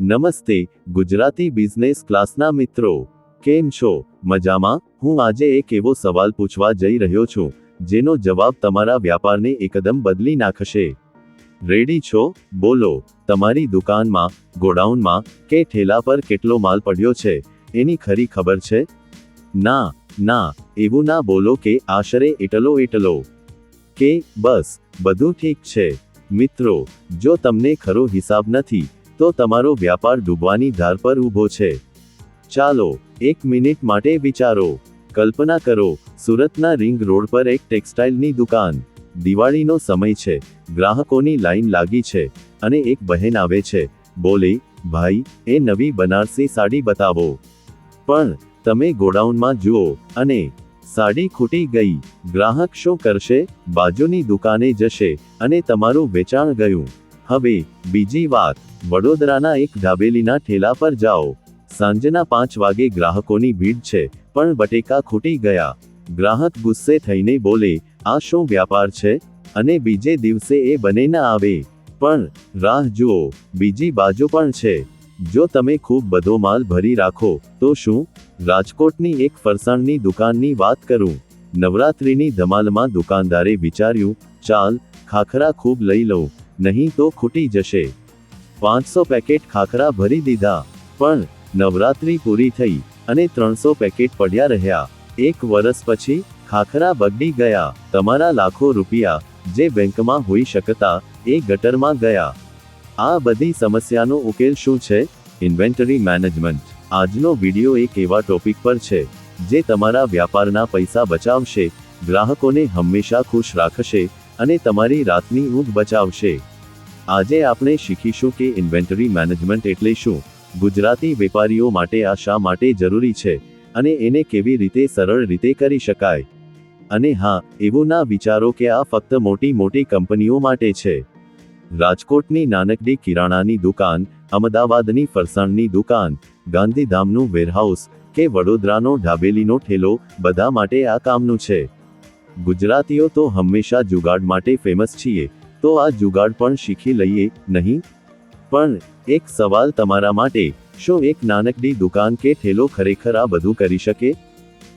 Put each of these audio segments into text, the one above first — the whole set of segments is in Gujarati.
નમસ્તે, ગુજરાતી બિઝનેસ ક્લાસના મિત્રો. કેમ છો? મજામાં? હું આજે એક એવો સવાલ પૂછવા જઈ રહ્યો છું, જેનો જવાબ તમારા વ્યાપારને એકદમ બદલી નાખશે. રેડી છો? બોલો, તમારી દુકાનમાં, ગોડાઉનમાં, કે ઠેલા પર કેટલો માલ પડ્યો છે? એની ખરી ખબર છે? ના ના, એવું ના બોલો કે આશરે એટલો એટલો. કે, બસ, બધું ઠીક છે. મિત્રો, જો તમને ખરો હિસાબ નથી તો તમારો વ્યાપાર ડૂબવાની ધાર પર ઊભો છે. ચાલો, એક મિનિટ માટે વિચારો. કલ્પના કરો, સુરતના રિંગ રોડ પર એક ટેક્સટાઇલની દુકાન. દિવાળીનો સમય છે, ગ્રાહકોની લાઈન લાગી છે, અને એક બહેન આવે છે. બોલે, ભાઈ, એ નવી બનારસી સાડી બતાવો. પણ, તમે ગોડાઉનમાં જુઓ, અને સાડી ખૂટી ગઈ. ગ્રાહક શું કરશે? બાજુની દુકાને જશે, અને તમારું વેચાણ ગયું. હવે, બીજી વાત, વડોદરાના એક ઢાબેલીના ઠેલા પર જાઓ. સાંજના પાંચ વાગે ગ્રાહકોની ભીડ છે, પણ બટેકા ખૂટી ગયા. ગ્રાહક ગુસ્સે થઈને બોલે, આ શું વ્યાપાર છે? અને બીજે દિવસે એ બને ન આવે. પણ, રાહ જુઓ, બીજી બાજુ પણ છે. જો તમે ખૂબ બધો માલ ભરી રાખો, તો શું? રાજકોટની એક ફરસાણની દુકાનની વાત કરું. નવરાત્રિની ધમાલમાં દુકાનદારે વિચાર્યું, ચાલ, ખાખરા ખૂબ લઈ લઉં. નહીં તો ખૂટી જશે. પાંચસો પેકેટ ખાખરા ભરી દીધા, પણ નવરાત્રિ પૂરી થઈ અને ત્રણસો પેકેટ પડ્યા રહ્યા. એક વર્ષ પછી ખાખરા બગડી ગયા. તમારા લાખો રૂપિયા જે બેંકમાં હોઈ શકતા એ ગટરમાં ગયા. આ બધી સમસ્યાનો ઉકેલ શું છે? Inventory management. આજનો વિડિયો એક એવા ટોપિક પર છે, જે તમારા વ્યાપારના પૈસા બચાવશે, ગ્રાહકોને હંમેશા ખુશ રાખશે અને તમારી રાતની ઊંઘ બચાવશે. આજે આપણે શીખીશું કે ઇન્વેન્ટરી મેનેજમેન્ટ એટલે શું? ગુજરાતી વેપારીઓ માટે આ શા માટે જરૂરી છે? અને એને કેવી રીતે સરળ રીતે કરી શકાય? અને હા એવું ના વિચારો કે આ ફક્ત મોટી મોટી કંપનીઓ માટે છે. રાજકોટની નાનકડી કિરાણાની દુકાન, અમદાવાદની ફરસાણની દુકાન, ગાંધીધામનું વેરહાઉસ કે વડોદરાનો ઢાબેલીનો ઠેલો, બધા માટે આ કામનું છે. ગુજરાતીઓ તો હંમેશા જુગાડ માટે ફેમસ છીએ. તો આ જુગાડ પણ શીખી લઈએ, નહીં? પણ, એક સવાલ તમારા માટે. શું એક નાનકડી દુકાન કે ઠેલો ખરેખર આ બધું કરી શકે?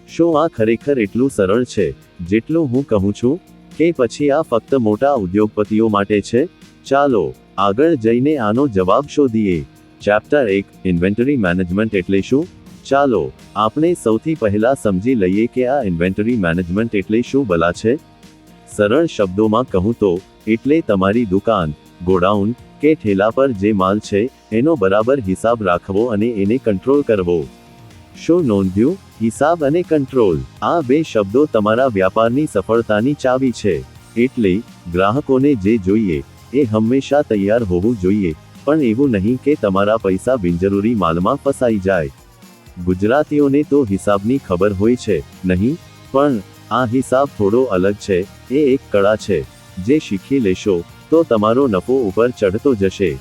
શું આ ખરેખર એટલું સરળ છે, જેટલું હું કહું છું? કે પછી આ ફક્ત મોટા ઉદ્યોગપતિઓ માટે છે? ચાલો, આગળ જઈને આનો જવાબ શોધીએ. ચેપ્ટર એક ઇન્વેન્ટરી મેનેજમેન્ટ એટલે શું? ચાલો, આપણે સૌથી પહેલા સમજી લઈએ કે આ ઇન્વેન્ટરી મેનેજમેન્ટ એટલે શું ભલા છે? સરળ શબ્દોમાં કહું તો, એટલે તમારી દુકાન, ગોડાઉન, કે ઠેલા પર જે માલ છે, એનો બરાબર હિસાબ રાખવો અને એને કંટ્રોલ કરવો. શું નોંધ્યું? હિસાબ અને કંટ્રોલ. આ બે શબ્દો તમારા વ્યાપારની સફળતાની ચાવી છે. એટલે, ગ્રાહકોને જે જોઈએ, એ હંમેશા તૈયાર હોવું જોઈએ, પણ એવું નહીં કે તમારા પૈસા બિનજરૂરી માલમાં ફસાઈ જાય. ગુજરાતીઓને તો હિસાબની ખબર હોય છે, નહીં? પણ, આ હિસાબ થોડો અલગ છે, એ એક કળા છે. જે શીખી લેશો, તો તમારો નફો ઉપર ચઢતો જશે.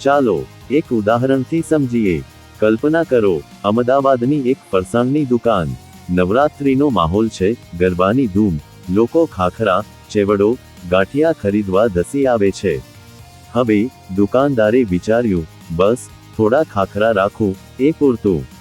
ચાલો, એક ઉદાહરણથી સમજીએ. કલ્પના કરો, અમદાવાદની એક ફરસાણની દુકાન. નવરાત્રિનો માહોલ છે, ગરબાની ધૂમ. લોકો ખાખરા, ચેવડો, ગાંઠિયા ખરીદવા ધસી આવે છે. હવે, દુકાનદારે વિચાર્યું, બસ, થોડા ખાખરા રાખું, એ પૂરતું.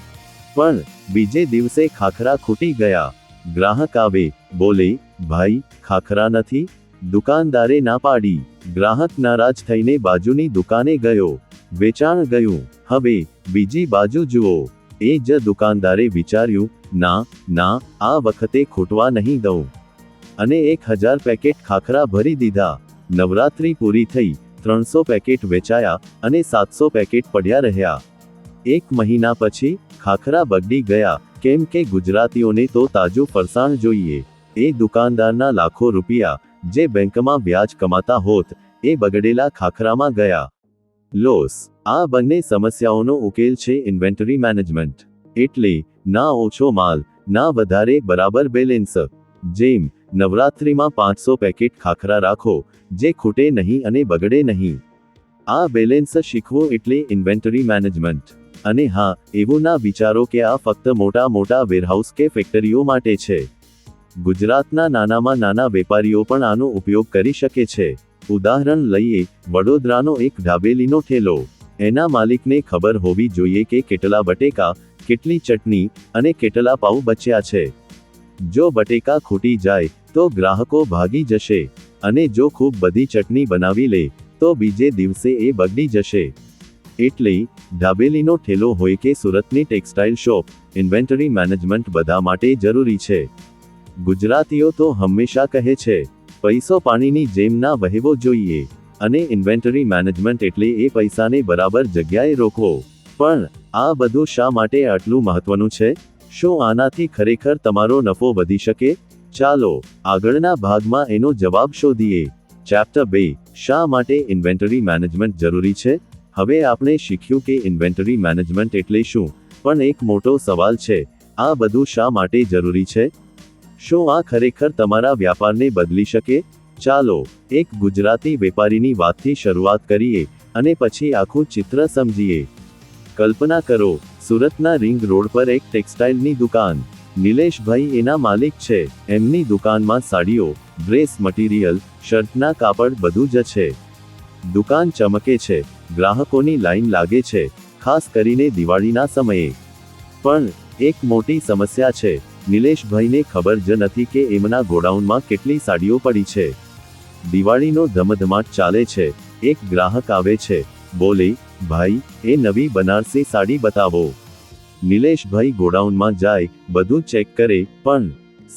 પણ બીજે દિવસે ખાખરા ખૂટી ગયા. ગ્રાહક આવે, બોલે, ભાઈ, ખાખરા નથી? દુકાનદારે ના પાડી. ગ્રાહક નારાજ થઈને બાજુની દુકાને ગયો. વેચાણ ગયું. હવે, બીજી બાજુ જુઓ. એ જ દુકાનદારે વિચાર્યું, ના ના, આ વખતે ખૂટવા નહીં દઉં. અને એક હજાર પેકેટ ખાખરા ભરી દીધા. નવરાત્રી પૂરી થઈ, ત્રણસો પેકેટ વેચાયા અને સાતસો પેકેટ પડ્યા રહ્યા. એક મહિના પછી ખાખરા બગડી ગયા. કેમ કે ગુજરાતીઓને તો તાજું ફરસાણ જોઈએ. એ દુકાનદારના લાખો રૂપિયા જે બેંકમાં વ્યાજ કમાતા હોત, એ બગડેલા ખાખરામાં ગયા. લોસ. આ બંને સમસ્યાઓનો ઉકેલ છે ઇન્વેન્ટરી મેનેજમેન્ટ. એટલે, ના ઓછો માલ, ના વધારે બરાબર બેલેન્સ. જેમ, નવરાત્રિમાં પાંચસો પેકેટ ખાખરા રાખો, જે ખૂટે નહીં અને બગડે નહીં. આ બેલેન્સ શીખવો એટલે ઇન્વેન્ટરી મેનેજમેન્ટ. અને હા, એવું ના વિચારો કે આ ફક્ત મોટા મોટા વેરહાઉસ કે ફેક્ટરીઓ માટે છે. ગુજરાતના નાનામાં નાના વેપારીઓ પણ આનો ઉપયોગ કરી શકે છે. ઉદાહરણ લઈએ, વડોદરાનો એક ઢાબેલીનો ઠેલો. એના માલિકને ખબર હોવી જોઈએ કે કેટલા બટેકા, કેટલી ચટણી અને કેટલા પાઉ બચ્યા છે. જો બટેકા ખૂટી જાય, તો ગ્રાહકો ભાગી જશે. અને જો ખૂબ બધી ચટણી બનાવી લે, તો બીજે દિવસે એ બગડી જશે. એટલે ડાબેલીનો ઠેલો હોય કે સુરતની ટેક્સટાઇલ શોપ, ઇન્વેન્ટરી મેનેજમેન્ટ બધા માટે જરૂરી છે. ગુજરાતીઓ તો હંમેશા કહે છે, પૈસો પાણીની જેમ ના વહેવો જોઈએ. અને ઇન્વેન્ટરી મેનેજમેન્ટ એટલે એ પૈસાને બરાબર જગ્યાએ રોકવો. પણ આ બધું શા માટે આટલું મહત્વનું છે? શું આનાથી ખરેખર તમારો નફો વધી શકે? ચાલો, આગળના ભાગમાં એનો જવાબ શોધીએ. ચેપ્ટર બે, શા માટે ઇન્વેન્ટરી મેનેજમેન્ટ જરૂરી છે? હવે આપણે શીખ્યું કે ઇન્વેન્ટરી મેનેજમેન્ટ એટલે શું? પણ એક મોટો સવાલ છે, આ બધું શા માટે જરૂરી છે? શું આ ખરેખર તમારા વ્યાપારને બદલી શકે? ચાલો, એક ગુજરાતી વેપારીની વાતથી શરૂઆત કરીએ અને પછી આખું ચિત્ર સમજીએ. કલ્પના કરો, સુરતના રિંગ રોડ પર એક ટેક્સટાઇલની દુકાન. નિલેશભાઈ એના માલિક છે, એમની દુકાનમાં સાડીઓ, ડ્રેસ મટીરિયલ, શર્ટના કાપડ બધું જ છે. દુકાન ચમકે છે. ગ્રાહકોની લાઈન લાગે છે, ખાસ કરીને દિવાળીના સમયે. પણ, એક મોટી સમસ્યા છે, નિલેશભાઈને ખબર જ નથી કે એમના ગોડાઉનમાં કેટલી સાડીઓ પડી છે. દિવાળીનો ધમધમાટ ચાલે છે, એક ગ્રાહક આવે છે, બોલે, ભાઈ, એ નવી બનારસી સાડી બતાવો. નિલેશભાઈ ગોડાઉનમાં જાય, બધું ચેક કરે, પણ,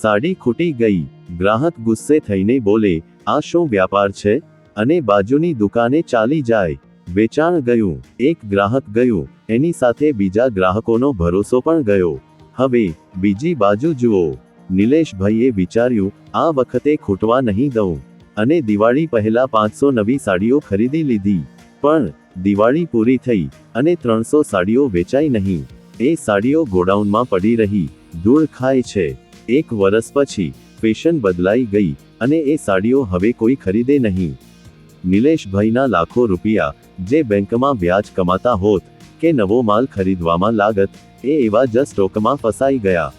સાડી ખૂટી ગઈ. ગ્રાહક ગુસ્સે થઈને બોલે, આ શું વ્યાપાર છે? અને બાજુની દુકાને ચાલી જાય. વેચાણ ગયું, એક ગ્રાહક ગયું, એની સાથે બીજા ગ્રાહકોનો ભરોસો પણ ગયો. હવે, બીજી બાજુ જુઓ. નિલેશભાઈએ વિચાર્યું, આ વખતે ખૂટવા નહીં દઉં. અને દિવાળી પહેલા પાંચસો નવી સાડીઓ ખરીદી લીધી. પણ, દિવાળી પૂરી થઈ, અને ત્રણસો સાડીઓ વેચાઈ નહીં. એ સાડીઓ ગોડાઉનમાં પડી રહી, ધૂળ ખાય છે. એક વર્ષ પછી, ફેશન બદલાઈ ગઈ, અને એ સાડીઓ હવે કોઈ ખરીદે નહીં. નિલેશભાઈના લાખો રૂપિયા, જે બેંકમાં વ્યાજ કમાતા હોત, કે નવો માલ ખરીદવામાં લાગત, એ એવા જ સ્ટોકમાં ફસાઈ ગયા.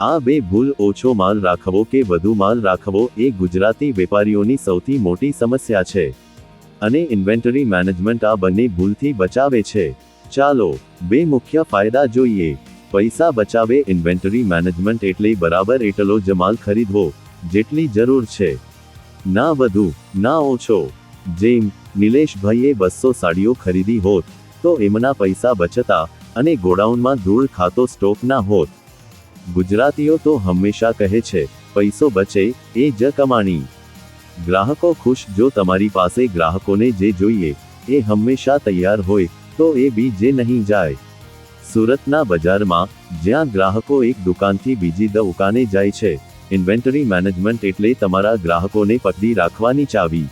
આ બે ભૂલ ઓછો માલ રાખવો કે વધુ માલ રાખવો એ ગુજરાતી વેપારીઓની સૌથી મોટી સમસ્યા છે. અને ઇન્વેન્ટરી મેનેજમેન્ટ આ બંને ભૂલથી બચાવે છે. ચાલો, બે મુખ્ય ફાયદા જોઈએ. પૈસા બચાવે ઇન્વેન્ટરી મેનેજમેન્ટ એટલે બરાબર એટલો જ માલ ખરીદવો, જેટલી જરૂર છે. ના વધુ, ના ઓછો. જેમ, નિલેશભાઈએ બસો સાડીઓ ખરીદી હોત, તો એમના પૈસા બચતા અને ગોડાઉનમાં ધૂળ ખાતો સ્ટોક ના હોત. ગુજરાતીઓ તો હંમેશા કહે છે, પૈસો બચે, એ જ કમાણી. ગ્રાહકો ખુશ જો તમારી પાસે ગ્રાહકોને જે જોઈએ, એ હંમેશા તૈયાર હોય, તો એ બી જે નહીં જાય. સુરતના બજારમાં, જ્યાં ગ્રાહકો એક દુકાનથી બીજી દુકાને જાય છે, ઇન્વેન્ટરી મેનેજમેન્ટ એટલે તમારા ગ્રાહકોને પકડી રાખવાની ચાવી.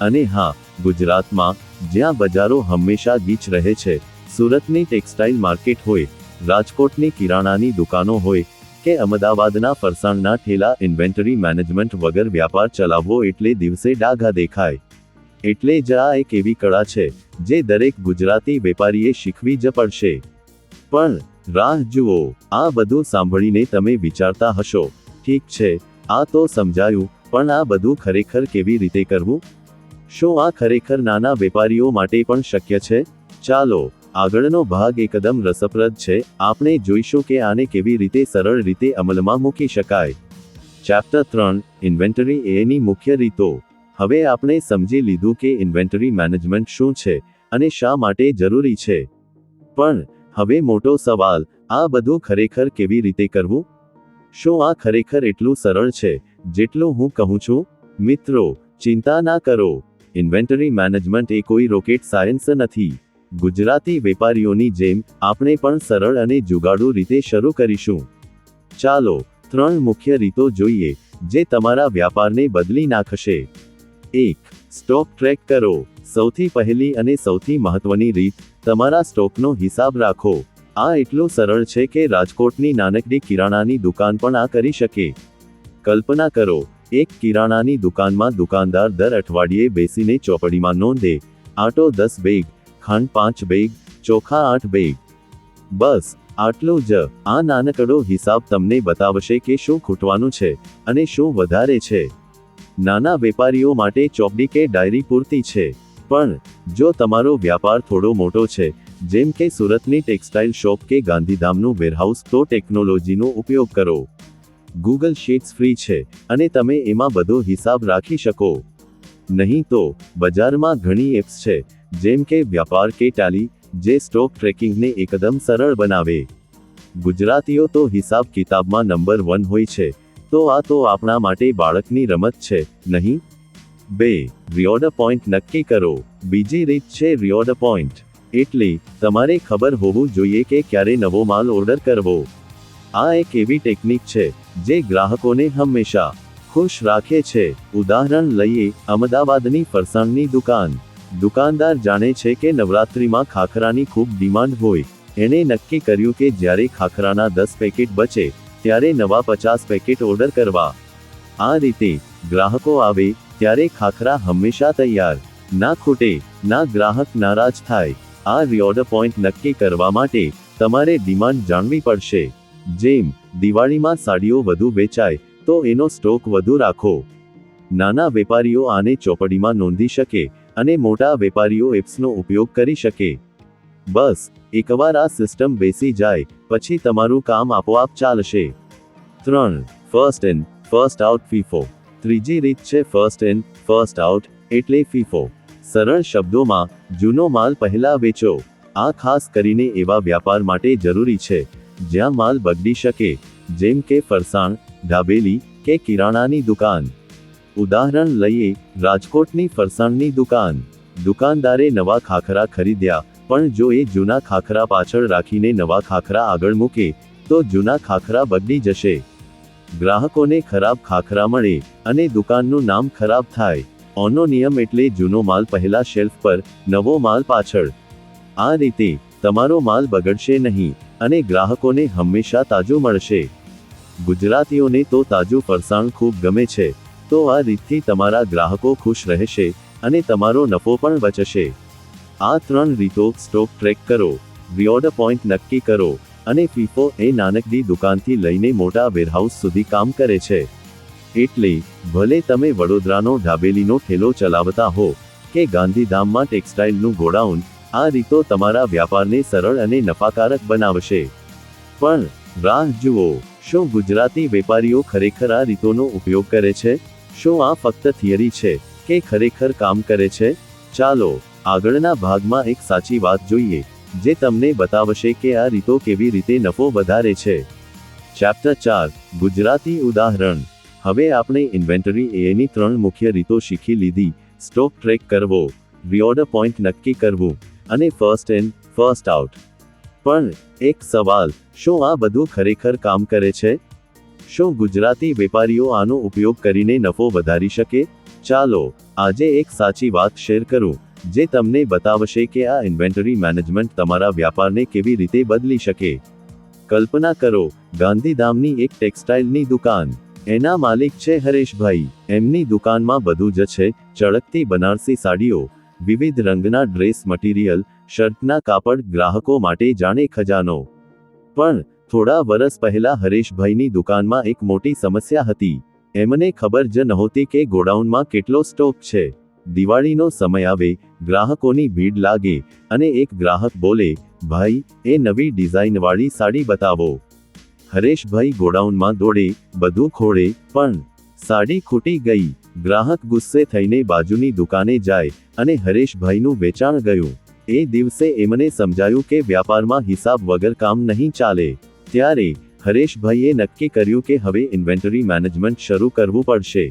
અને હા, ગુજરાતમાં, જ્યાં બજારો હંમેશા ગીચ રહે છે, સુરતની ટેક્સટાઇલ માર્કેટ હોય, રાજકોટની કિરાણાની દુકાનો હોય, કે અમદાવાદના ફરસાણના ઠેલા ઇન્વેન્ટરી મેનેજમેન્ટ વગર વ્યાપાર ચલાવવો એટલે દિવસે ડાઘા દેખાય. એટલે જ આ એક એવી કળા છે, જે દરેક ગુજરાતી વેપારીએ શીખવી જ પડશે. પણ, રાહ જુઓ, આ બધું સાંભળીને તમે વિચારતા હશો, ઠીક છે, આ તો સમજાયું, પણ આ બધું ખરેખર કેવી રીતે કરવું? શું આ ખરેખર નાના વેપારીઓ માટે પણ શક્ય છે? ચાલો, આગળનો ભાગ એકદમ રસપ્રદ છે. આપણે જોઈશું કે આને કેવી રીતે સરળ રીતે અમલમાં મૂકી શકાય. ચેપ્ટર ત્રણ ઇન્વેન્ટરી એની મુખ્ય રીતો. હવે આપણે સમજી લીધું કે ઇન્વેન્ટરી મેનેજમેન્ટ શું છે અને શા માટે જરૂરી છે. પણ, હવે મોટો સવાલ, આ બધું ખરેખર કેવી રીતે કરવું? શું આ ખરેખર એટલું સરળ છે, જેટલું હું કહું છું? મિત્રો, ચિંતા ના કરો. ઇન્વેન્ટરી મેનેજમેન્ટ એ કોઈ રોકેટ સાયન્સ નથી. ગુજરાતી વેપારીઓની જેમ, આપણે પણ સરળ અને જુગાડુ રીતે શરૂ કરીશું. ચાલો, ત્રણ મુખ્ય રીતો જોઈએ, જે તમારા વ્યાપારને બદલી નાખશે. એક સ્ટોક ટ્રેક કરો. સૌથી પહેલી અને સૌથી મહત્વની રીત, તમારા સ્ટોકનો હિસાબ રાખો. આ એટલું સરળ છે કે રાજકોટની નાનકડી કિરાણાની દુકાન પણ આ કરી શકે. કલ્પના કરો એક કિરાણાની દુકાનમાં દુકાનદાર દર અઠવાડિયે બેસીને ચોપડીમાં નોંધે. આટો દસ બેગ, ખાંડ પાંચ બેગ, ચોખા આઠ બેગ. બસ, આટલું જ. આ નાનકડો હિસાબ તમને બતાવશે કે શું ખૂટવાનું છે અને શું વધારે છે. નાના વેપારીઓ માટે ચોપડી કે ડાયરી પૂરતી છે. પણ, જો તમારો વ્યાપાર થોડો મોટો છે, જેમ કે સુરતની ટેક્સટાઇલ શોપ કે ગાંધીધામનું વેરહાઉસ, તો ટેકનોલોજીનો ઉપયોગ કરો. ગૂગલ શીટ્સ ફ્રી છે અને તમે એમાં બધો હિસાબ રાખી શકો. નહીં તો, બજારમાં ઘણી એપ્સ છે, જેમ કે વ્યાપાર કે ટાલી જે સ્ટોક ટ્રેકિંગને એકદમ સરળ બનાવે. ગુજરાતીઓ તો હિસાબ કિતાબમાં નંબર વન હોય છે, તો આ તો આપણા માટે બાળકની રમત છે, નહીં? બે રિયોર્ડ પોઈન્ટ નક્કી કરો. બીજી રીત છે રિયોર્ડ પોઈન્ટ એટલે, તમારે ખબર હોવું જોઈએ કે ક્યારે નવો માલ ઓર્ડર કરવો. આ એક એવી ટેકનિક છે, જે ગ્રાહકોને હંમેશા ખુશ રાખે છે. ઉદાહરણ લઈએ, અમદાવાદની ફરસાણની દુકાન. દુકાનદાર જાણે છે કે નવરાત્રિમાં ખાખરાની ખૂબ ડિમાન્ડ હોય. એણે નક્કી કર્યું કે જ્યારે ખાખરાના દસ પેકેટ બચે, ત્યારે નવા પચાસ પેકેટ ઓર્ડર કરવા. આ રીતે, ગ્રાહકો આવે, ત્યારે ખાખરા હંમેશા તૈયાર. ના ખૂટે, ના ગ્રાહક નારાજ થાય. આ રિઓર્ડર પોઈન્ટ નક્કી કરવા માટે તમારે ડિમાન્ડ જાણવી પડશે. જેમ, દિવાળીમાં સાડીઓ વધુ વેચાય, તો એનો સ્ટોક વધુ રાખો. નાના વેપારીઓ આને ચોપડીમાં નોંધી શકે, અને મોટા વેપારીઓ એપ્સનો ઉપયોગ કરી શકે. બસ, એકવાર આ સિસ્ટમ બેસી જાય, પછી તમારું કામ આપોઆપ ચાલશે. ત્રણ, first in, first out FIFO. ત્રીજી રીત છે ફર્સ્ટ ઇન, ફર્સ્ટ આઉટ, એટલે ફીફો. સરળ શબ્દોમાં, જૂનો માલ પહેલા વેચો. આ ખાસ કરીને એવા વ્યાપાર માટે જરૂરી છે. જ્યાં માલ બગડી શકે, જેમ કે ફરસાણ, ઢાબેલી કે કિરાણાની દુકાન. ઉદાહરણ લઈએ, રાજકોટની ફરસાણની દુકાન. દુકાનદારે નવા ખાખરા ખરીદ્યા, પણ જો એ જૂના ખાખરા પાછળ રાખીને નવા ખાખરા આગળ મૂકે, તો જૂના ખાખરા બગડી જશે. ગ્રાહકોને ખરાબ ખાખરા મળે, અને દુકાનનું નામ ખરાબ થાય. ઓનો નિયમ એટલે જૂનો માલ પહેલા શેલ્ફ પર, નવો માલ પાછળ. આ રીતે, તમારો માલ બગડશે નહીં. અને ગ્રાહકોને હંમેશા તાજું મળશે. ગુજરાતીઓને તો તાજું ફરસાણ ખૂબ ગમે છે, તો આ રીતથી તમારા ગ્રાહકો ખુશ રહેશે અને તમારો નફો પણ બચશે. આ ત્રણ રીતો સ્ટોક ટ્રેક કરો રિઓર્ડર પોઈન્ટ નક્કી કરો અને ફીફો એ નાનકડી દુકાનથી લઈને મોટા વેરહાઉસ સુધી કામ કરે છે. એટલે, ભલે તમે વડોદરાનો ઢાબેલીનો ઠેલો ચલાવતા હો કે ગાંધીધામમાં ટેક્સટાઇલનું ગોડાઉન આ રીતો તમારા વ્યાપારને સરળ અને નફાકારક બનાવશે. પણ રાહ જુઓ, શું ગુજરાતી વેપારીઓ ખરેખર આ રીતોનો ઉપયોગ કરે છે? શું આ ફક્ત થિયરી છે કે ખરેખર કામ કરે છે? ચાલો, આગળના ભાગમાં એક સાચી વાત જોઈએ, જે તમને બતાવશે કે આ રીતો કેવી રીતે નફો વધારે છે. ચેપ્ટર ચાર, ગુજરાતી ઉદાહરણ. હવે આપણે ઇન્વેન્ટરી એની ત્રણ મુખ્ય રીતો શીખી લીધી. સ્ટોક ટ્રેક કરવો, રિઓર્ડર પોઈન્ટ નક્કી કરવું. અને ફર્સ્ટ ઇન ફર્સ્ટ આઉટ પણ, એક સવાલ, શું આ બધું ખરેખર કામ કરે છે? શું ગુજરાતી વેપારીઓ આનો ઉપયોગ કરીને નફો વધારી શકે? ચાલો, આજે એક સાચી વાત શેર કરું, જે તમને બતાવશે કે આ ઇન્વેન્ટરી મેનેજમેન્ટ તમારા વ્યાપારને કેવી રીતે બદલી શકે. કલ્પના કરો, ગાંધીધામની એક ટેક્સટાઇલની દુકાન. એના માલિક છે હરેશભાઈ. એમની દુકાનમાં બધું જ છે, ચળકતી બનારસી સાડીઓ વિવિધ રંગના ડ્રેસ મટીરિયલ, શર્ટના કાપડ ગ્રાહકો માટે જાણે ખજાનો. પણ, થોડા વર્ષ પહેલા હરેશભાઈની દુકાનમાં એક મોટી સમસ્યા હતી. એમને ખબર જ નહોતી કે ગોડાઉનમાં કેટલો સ્ટોક છે. દિવાળીનો સમય આવે, ગ્રાહકોની ભીડ લાગે, અને એક ગ્રાહક બોલે, ભાઈ, એ નવી ડિઝાઇનવાળી સાડી બતાવો. હરેશભાઈ ગોડાઉનમાં દોડે, બધું ખોળે, પણ, સાડી ખૂટી ગઈ. ગ્રાહક ગુસ્સે થઈને બાજુની દુકાને જાય અને હરેશભાઈનું વેચાણ ગયું. એ દિવસે એમને સમજાયું કે વ્યાપારમાં હિસાબ વગર કામ નહીં ચાલે. ત્યારે હરેશભાઈએ નક્કી કર્યું કે હવે ઇન્વેન્ટરી મેનેજમેન્ટ શરૂ કરવું પડશે.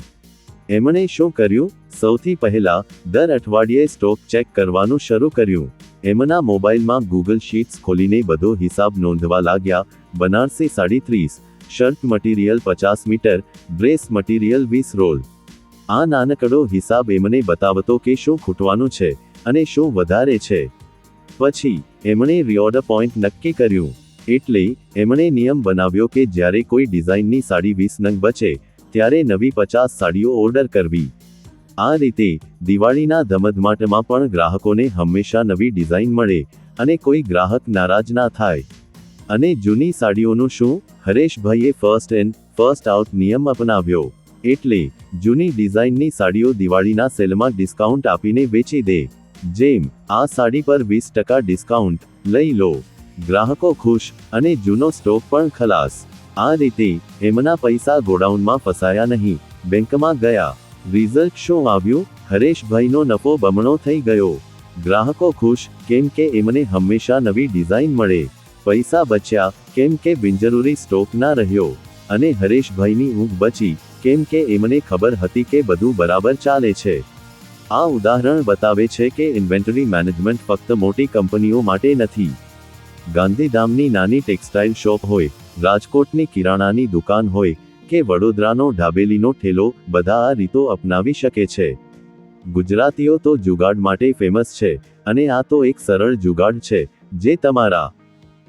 એમણે શું કર્યું? સૌથી પહેલા દર અઠવાડિયે સ્ટોક ચેક કરવાનું શરૂ કર્યું. એમના મોબાઈલમાં ગૂગલ શીટ્સ ખોલીને બધો હિસાબ નોંધવા લાગ્યા. બનારસી સાડી ત્રીસ, શર્ટ મટીરિયલ પચાસ મીટર, ડ્રેસ મટીરિયલ વીસ રોલ. આ નાનકડો હિસાબ એમને બતાવતો કે શું ખૂટવાનું છે અને શું વધારે છે. પછી, એમણે રિઓર્ડર પોઈન્ટ નક્કી કર્યું. એટલે, એમણે નિયમ બનાવ્યો કે જ્યારે કોઈ ડિઝાઇનની સાડી વીસ નંગ બચે, ત્યારે નવી પચાસ સાડીઓ ઓર્ડર કરવી. આ રીતે, દિવાળીના ધમધમાટમાં પણ ગ્રાહકોને હંમેશા નવી ડિઝાઇન મળે અને કોઈ ગ્રાહક નારાજ ના થાય. અને જૂની સાડીઓનું શું? હરેશભાઈએ ફર્સ્ટ એન્ડ ફર્સ્ટ આઉટ નિયમ અપનાવ્યો. એટલે, જૂની ડિઝાઇનની સાડીઓ દિવાળીના સેલમાં ડિસ્કાઉન્ટ આપીને વેચી દે. જેમ, આ સાડી પર વીસ ટકા ડિસ્કાઉન્ટ. લઈ લો. ગ્રાહકો ખુશ અને જૂનો સ્ટોક પણ ખલાસ. આ રીતે, એમના પૈસા ગોડાઉનમાં ફસાયા નહીં. બેંકમાં ગયા. રિઝલ્ટ શું આવ્યું? હરેશભાઈનો નફો બમણો થઈ ગયો. ગ્રાહકો ખુશ, કેમ કે એમને હંમેશા નવી ડિઝાઇન મળે. પૈસા બચ્યા, કેમ કે બિનજરૂરી સ્ટોક ના રહ્યો. અને હરેશભાઈની ઊંઘ બચી. કેમ કે એમને ખબર હતી કે બધું બરાબર ચાલે છે. આ ઉદાહરણ બતાવે છે કે ઇન્વેન્ટરી મેનેજમેન્ટ ફક્ત મોટી કંપનીઓ માટે નથી. ગાંધીધામની નાની ટેક્સટાઇલ શોપ હોય, રાજકોટની કિરાણાની દુકાન હોય, કે વડોદરાનો ઢાબેલીનો ઠેલો, બધા આ રીતો અપનાવી શકે છે. ગુજરાતીઓ તો જુગાડ માટે ફેમસ છે, અને આ તો એક સરળ જુગાડ છે, જે તમારા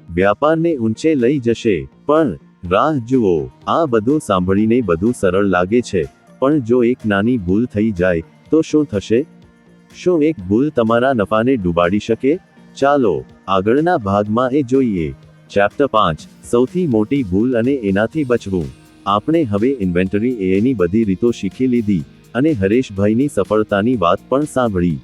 વ્યાપારને ઊંચે લઈ જશે, પણ રાહ જુઓ, આ બધું સાંભળીને બધું સરળ લાગે છે, પણ જો એક નાની ભૂલ થઈ જાય, તો શું થશે? શું એક ભૂલ તમારા નફાને ડૂબાડી શકે? ચાલો, આગળના ભાગમાં એ જોઈએ. ચેપ્ટર પાંચ, સૌથી મોટી ભૂલ અને એનાથી બચવું. આપણે હવે ઇન્વેન્ટરી એની બધી રીતો શીખી લીધી, અને હરેશભાઈની સફળતાની વાત પણ સાંભળી.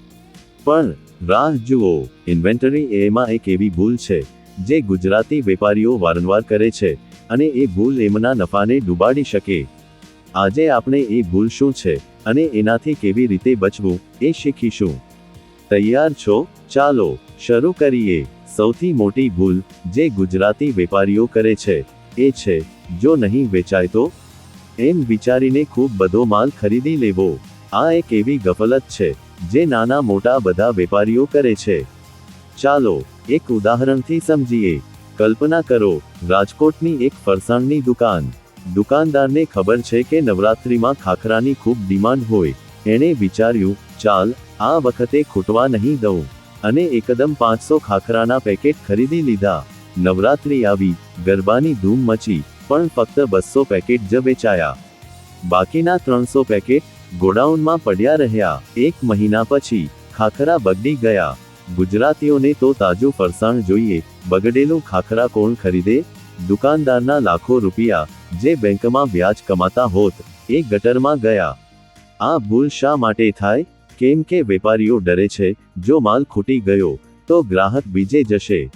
પણ રાહ જુઓ, ઇન્વેન્ટરી એમાં એક એવી ભૂલ છે, જે ગુજરાતી વેપારીઓ વારંવાર કરે છે. અને એ ભૂલ એમના નફાને ડૂબાડી શકે. આજે આપણે એ ભૂલ શું છે અને એનાથી કેવી રીતે બચવું, એ શીખીશું. તૈયાર છો? ચાલો, શરૂ કરીએ. સૌથી મોટી ભૂલ જે ગુજરાતી વેપારીઓ કરે છે, એ છે, જો નહીં વેચાય તો? એમ વિચારીને ખૂબ બધો માલ ખરીદી લેવો. આ એક એવી ગફલત છે, જે નાના મોટા બધા વેપારીઓ કરે છે. ચાલો, એક ઉદાહરણથી સમજીએ. કલ્પના કરો, રાજકોટની એક ફરસાણની દુકાન. દુકાનદારને ખબર છે કે નવરાત્રિમાં ખાખરાની ખૂબ ડિમાન્ડ હોય. એણે વિચાર્યું, ચાલ, આ વખતે ખૂટવા નહીં દઉં. અને એકદમ પાંચસો ખાખરાના પેકેટ ખરીદી લીધા. નવરાત્રિ આવી, ગરબાની ધૂમ મચી, પણ ફક્ત બસો પેકેટ જ વેચાયા. બાકીના ત્રણસો પેકેટ ગોડાઉનમાં પડ્યા રહ્યા. એક મહિના પછી, ખાખરા બગડી ગયા. ગુજરાતીઓને તો તાજું ફરસાણ જોઈએ. બગડેલું ખાખરા કોણ ખરીદે? દુકાનદારના લાખો રૂપિયા જે બેંકમાં વ્યાજ કમાતા હોત, એ ગટરમાં ગયા. આ ભૂલ શા માટે થાય? કેમ કે વેપારીઓ ડરે છે, જો માલ ખૂટી ગયો, તો ગ્રાહક બીજે જશે.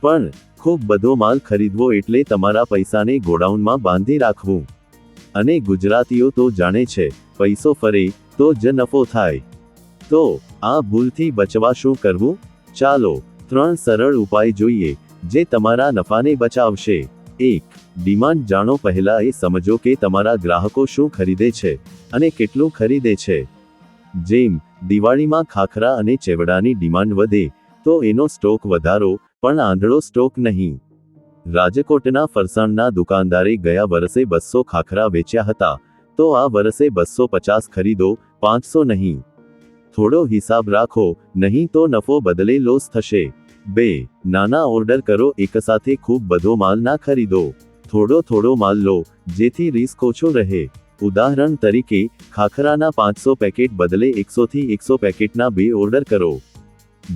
પણ, ખૂબ બધો માલ ખરીદવો એટલે તમારા પૈસાને ગોડાઉનમાં બાંધી રાખવું. અને ગુજરાતીઓ તો જાણે છે, પૈસો ફરે, તો જ નફો થાય. તો, આ ભૂલથી બચવા શું કરવું? ચાલો ત્રણ સરળ ઉપાય જોઈએ, જે તમારા નફાને બચાવશે. એક, ડિમાન્ડ જાણો પહેલા એ સમજો કે તમારા ગ્રાહકો શું ખરીદે છે અને કેટલું ખરીદે છે. જેમ, દિવાળીમાં ખાખરા અને ચેવડાની ડિમાન્ડ વધે, તો એનો સ્ટોક વધારો, પણ આંધળો સ્ટોક નહીં. રાજકોટના ફરસાણના દુકાનદારે ગયા વર્ષે બસો ખાખરા વેચ્યા હતા, તો આ વર્ષે બસો પચાસ ખરીદો, પાંચસો નહીં. થોડો હિસાબ રાખો, નહીં તો નફો બદલે લોસ થશે. બે, નાના ઓર્ડર કરો એકસાથે ખૂબ બધો માલ ના ખરીદો. થોડો થોડો માલ લો, જેથી રિસ્ક ઓછો રહે. ઉદાહરણ તરીકે, ખાખરાના પાંચસો પેકેટ બદલે એકસોથી એકસો પેકેટના બે ઓર્ડર કરો.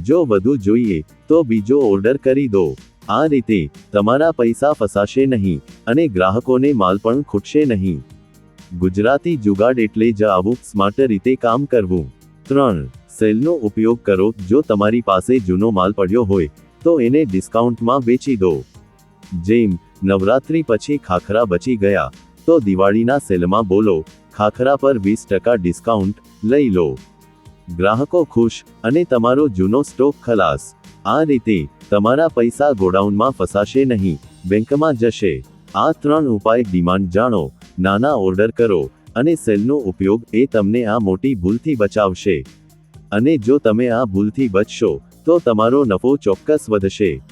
જો વધુ જોઈએ, તો બીજો ઓર્ડર કરી દો. આ રીતે, તમારા પૈસા ફસાશે નહીં, અને ગ્રાહકોને માલ પણ ખૂટશે નહીં. ગુજરાતી જુગાડ એટલે જ આવું, સ્માર્ટ રીતે કામ કરવું. ત્રણ સેલનો ઉપયોગ કરો જો તમારી પાસે જૂનો માલ પડ્યો હોય, તો એને ડિસ્કાઉન્ટમાં વેચી દો. જેમ, નવરાત્રી પછી ખાખરા બચી ગયા, તો દિવાળીના સેલમાં બોલો, ખાખરા પર વીસ ટકા ડિસ્કાઉન્ટ, લઈ લો. ગ્રાહકો ખુશ અને તમારો જૂનો સ્ટોક ખલાસ. આ રીતે, તમારા પૈસા ગોડાઉનમાં ફસાશે નહીં, બેંકમાં જશે. આ ત્રણ ઉપાય ડિમાન્ડ જાણો, નાના ઓર્ડર કરો, અને સેલનો ઉપયોગ એ તમને આ મોટી ભૂલથી બચાવશે. અને જો તમે આ ભૂલથી બચશો, તો તમારો નફો ચોક્કસ વધશે.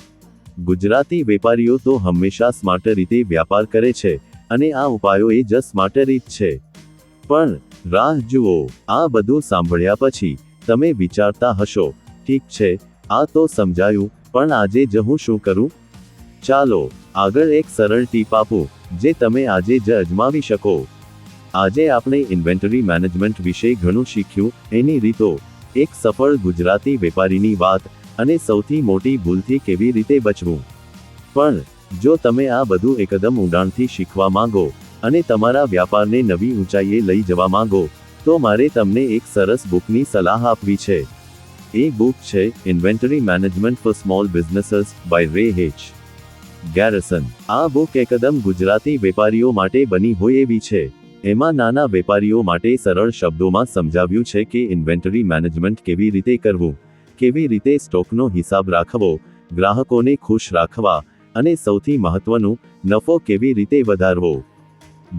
ગુજરાતી વેપારીઓ તો હંમેશા સ્માર્ટ રીતે વ્યાપાર કરે છે, અને આ ઉપાયો એ જ સ્માર્ટ રીત છે. પણ, રાહ જુઓ, આ બધું સાંભળ્યા પછી, તમે વિચારતા હશો, ઠીક છે, આ તો સમજાયું, પણ આજે જ હું શું કરું? ચાલો, આગળ એક સરળ ટીપ આપું, જે તમે આજે જ અજમાવી શકો. આજે આપણે ઇન્વેન્ટરી મેનેજમેન્ટ વિશે ઘણું શીખ્યું, એની રીતો એક સફળ ગુજરાતી વેપારીની વાત અને સૌથી મોટી ભૂલથી કેવી રીતે બચવું? પણ, જો તમે આ બધું એકદમ ઊંડાણથી શીખવા માંગો અને તમારા વ્યાપારને નવી ઊંચાઈએ લઈ જવા માંગો, તો મારે તમને એક સરસ બુકની સલાહ આપવી છે. એ બુક છે inventory management for small businesses by Ray H Garrison આ બુક એકદમ ગુજરાતી વેપારીઓ માટે બની હોય એવી છે. એમાં નાના વેપારીઓ માટે સરળ શબ્દોમાં સમજાવ્યું છે કે ઇન્વેન્ટરી મેનેજમેન્ટ કેવી રીતે કરવું, કેવી રીતે સ્ટોકનો હિસાબ રાખવો, ગ્રાહકોને ખુશ રાખવા અને સૌથી મહત્વનું, નફો કેવી રીતે વધારવો.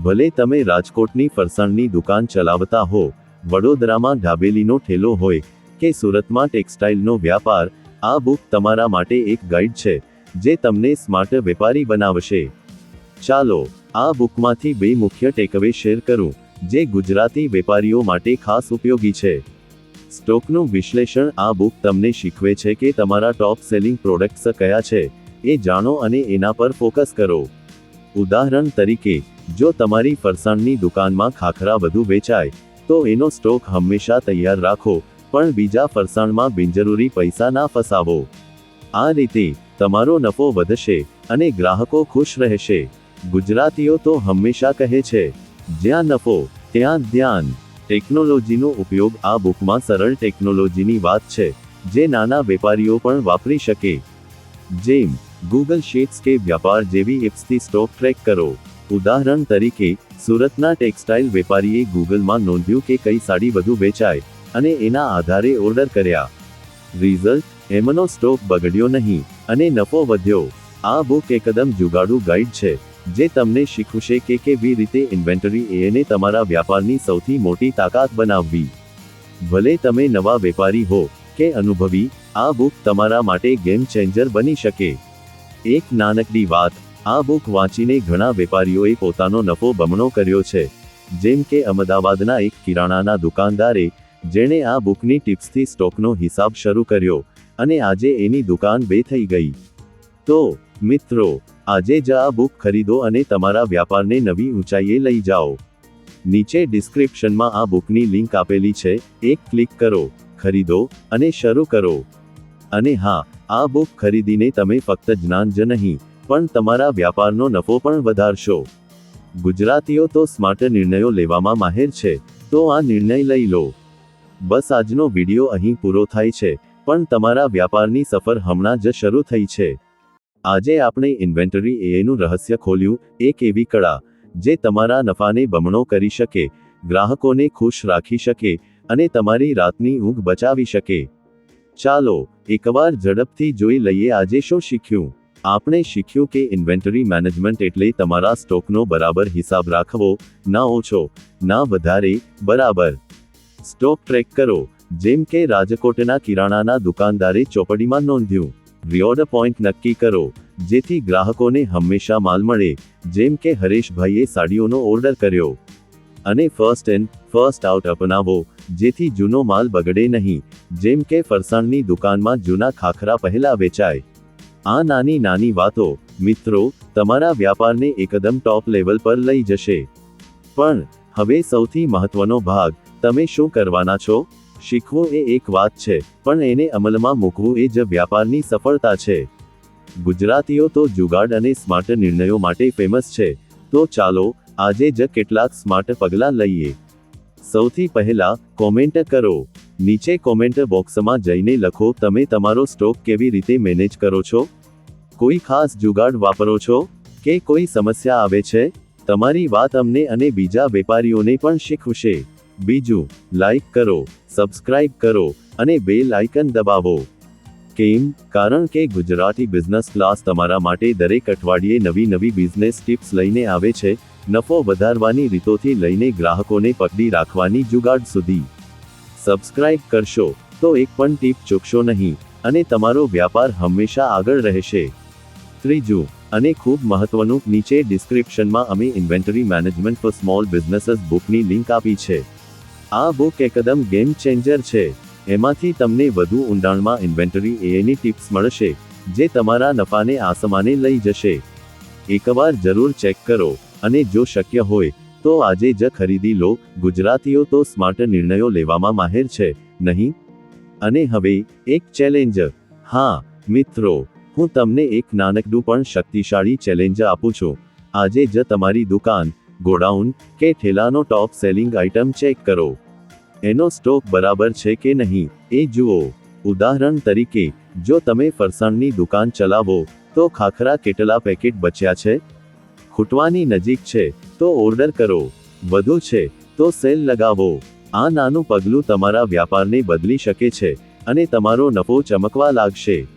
ભલે તમે રાજકોટની ફરસાણની દુકાન ચલાવતા હો, વડોદરામાં ઢાબેલીનો ઠેલો હોય કે સુરતમાં ટેક્સટાઇલનો વ્યાપાર, આ બુક તમારા માટે એક ગાઈડ છે, જે તમને સ્માર્ટ વેપારી બનાવશે. ચાલો આ બુકમાંથી બે મુખ્ય ટેકઅવે શેર કરું, જે ગુજરાતી વેપારીઓ માટે ખાસ ઉપયોગી છે. સ્ટોકનું વિશ્લેષણ આ બુક તમને શીખવે છે કે તમારા ટોપ સેલિંગ પ્રોડક્ટ્સ કયા છે, એ જાણો અને એના પર ફોકસ કરો. ઉદાહરણ તરીકે, જો તમારી ફરસાણની દુકાનમાં ખાખરા વધુ વેચાય, તો એનો સ્ટોક હંમેશા તૈયાર રાખો, પણ બીજા ફરસાણમાં બિનજરૂરી પૈસા ના ફસાવો. આ રીતે, તમારો નફો વધશે અને ગ્રાહકો ખુશ રહેશે. ગુજરાતીઓ તો હંમેશા કહે છે, જ્યાં નફો, ત્યાં ધ્યાન. ટેકનોલોજીનો ઉપયોગ આ બુકમાં સરળ ટેકનોલોજીની વાત છે, જે નાના વેપારીઓ પણ વાપરી શકે. જેમ ગૂગલ શીટ્સ કે વ્યાપાર જેવી એપ્સથી સ્ટોક ટ્રેક કરો. ઉદાહરણ તરીકે, સુરતના ટેક્સટાઇલ વેપારીએ ગૂગલમાં નોંધ્યું કે કઈ સાડી વધુ વેચાય, અને એના આધારે ઓર્ડર કર્યા. રિઝલ્ટ, એમનો સ્ટોક બગડ્યો નહીં, અને નફો વધ્યો. આ બુક એકદમ જુગાડુ ગાઈડ છે. જે તમને શીખવશે કે કેવી રીતે ઇન્વેન્ટરી એને તમારા વ્યાપારની સૌથી મોટી તાકાત બનાવવી. ભલે તમે નવા વેપારી હો, કે અનુભવી, આ બુક તમારા માટે ગેમ ચેન્જર બની શકે. એક નાનકડી વાત, આ બુક વાંચીને ઘણા વેપારીઓએ પોતાનો નફો બમણો કર્યો છે. જેમ કે અમદાવાદના એક કિરાણાના દુકાનદારે, જેણે આ બુકની ટિપ્સથી સ્ટોકનો હિસાબ શરૂ કર્યો, અને આજે એની દુકાન બે થઈ ગઈ. તો, મિત્રો આજે જ આ બુક ખરીદો અને તમારા વ્યાપારને નવી ઊંચાઈએ લઈ જાઓ. નીચે ડિસ્ક્રિપ્શનમાં આ બુકની લિંક આપેલી છે. એક ક્લિક કરો, ખરીદો અને શરૂ કરો. અને હા, આ બુક ખરીદીને તમે ફક્ત જ્ઞાન જ નહીં, પણ તમારા વ્યાપારનો નફો પણ વધારશો. ગુજરાતીઓ તો સ્માર્ટ નિર્ણયો લેવામાં માહેર છે, તો આ નિર્ણય લઈ લો. બસ આજનો વિડિયો અહીં પૂરો થાય છે, પણ તમારા વ્યાપારની સફર હમણાં જ શરૂ થઈ છે. આજે આપણે ઇન્વેન્ટરી એનું રહસ્ય ખોલ્યું, એક એવી કળા, જે તમારા નફાને બમણો કરી શકે, ગ્રાહકોને ખુશ રાખી શકે, અને તમારી રાતની ઊંઘ બચાવી શકે. ચાલો, એકવાર ઝડપથી જોઈ લઈએ આજે શું શીખ્યું. આપણે શીખ્યું કે ઇન્વેન્ટરી મેનેજમેન્ટ એટલે તમારા સ્ટોકનો બરાબર હિસાબ રાખવો, ના ઓછો, ના વધારે, બરાબર. સ્ટોક ટ્રેક કરો, જેમ કે રાજકોટના કિરાણાના દુકાનદારે ચોપડીમાં નોંધ્યું. રિઓર્ડ પોઈન્ટ નક્કી કરો, જેથી ગ્રાહકોને હંમેશા માલ મળે, જેમ કે હરેશભાઈએ સાડીઓનો ઓર્ડર કર્યો. અને ફર્સ્ટ એન્ડ ફર્સ્ટ આઉટ અપનાવો, જેથી જૂનો માલ બગડે નહીં, જેમ કે ફરસાણની દુકાનમાં જૂના ખાખરા પહેલા વેચાય. આ નાની નાની વાતો, મિત્રો, તમારા વ્યાપારને એકદમ ટોપ લેવલ પર લઈ જશે. પણ, હવે સૌથી મહત્વનો ભાગ, તમે શું કરવાના છો? શીખવું એ એક વાત છે, પણ એને અમલમાં મૂકવું એ જ વ્યાપારની સફળતા છે. ગુજરાતીઓ તો જુગાડ અને સ્માર્ટ નિર્ણયો માટે ફેમસ છે, તો ચાલો, આજે જ કેટલાક સ્માર્ટ પગલાં લઈએ. સૌથી પહેલા કોમેન્ટ કરો. નીચે કોમેન્ટ બોક્સમાં જઈને લખો, તમે તમારો સ્ટોક કેવી રીતે મેનેજ કરો છો? કોઈ ખાસ જુગાડ વાપરો છો? કે કોઈ સમસ્યા આવે છે? તમારી વાત અમને અને બીજા વેપારીઓને પણ શીખવશે. બીજું લાઈક કરો સબસ્ક્રાઇબ કરો અને બેલ આઇકન દબાવો. કેમ? કારણ કે ગુજરાતી બિઝનેસ ક્લાસ તમારા માટે દરેક અઠવાડિયે નવી નવી બિઝનેસ ટિપ્સ લઈને આવે છે, નફો વધારવાની રીતોથી લઈને ગ્રાહકોને પકડી રાખવાની જુગાડ સુધી. સબસ્ક્રાઇબ કરશો તો એક પણ ટીપ ચૂકશો નહીં, અને તમારો વ્યાપાર હંમેશા આગળ રહેશે. ત્રીજું, અને ખૂબ મહત્વનું, નીચે ડિસ્ક્રિપ્શનમાં અમે inventory management for small businesses બુકની link આપી છે. આ બુક એકદમ ગેમ ચેન્જર છે. એમાંથી તમને વધુ ઊંડાણમાં ઇન્વેન્ટરી એની ટિપ્સ મળશે, જે તમારા નફાને આસમાને લઈ જશે. એકવાર જરૂર ચેક કરો, અને જો શક્ય હોય, તો આજે જ ખરીદી લો. ગુજરાતીઓ તો સ્માર્ટ નિર્ણયો લેવામાં માહેર છે, નહીં? અને હવે, એક ચેલેન્જ હા, મિત્રો, હું તમને એક નાનકડું પણ શક્તિશાળી ચેલેન્જ આપું છું. આજે જ તમારી દુકાન, ગોડાઉન કે ઠેલાનો ટોપ સેલિંગ આઇટમ ચેક કરો. એનો સ્ટોક બરાબર છે કે નહીં? એ જુઓ. ઉદાહરણ તરીકે, જો તમે ફરસાણની દુકાન ચલાવો, તો ખાખરા કેટલા પેકેટ બચ્યા છે? ખૂટવાની નજીક છે, તો ઓર્ડર કરો. વધુ છે, તો સેલ લગાવો. આ નાનું પગલું તમારા વ્યાપારને બદલી શકે છે, અને તમારો નફો ચમકવા લાગશે.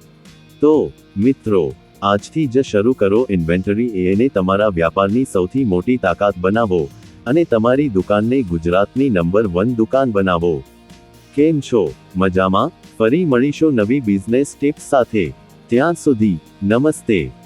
તો, મિત્રો, આજથી જ શરૂ કરો ઇન્વેન્ટરી. એને તમારા વ્યાપારની સૌથી મોટી તાકાત બનાવો. અને તમારી દુકાનને ગુજરાતની નંબર વન દુકાન બનાવો. કેમ છો? મજામાં? ફરી મળીશું નવી બિઝનેસ ટિપ્સ સાથે. ત્યાં સુધી, નમસ્તે.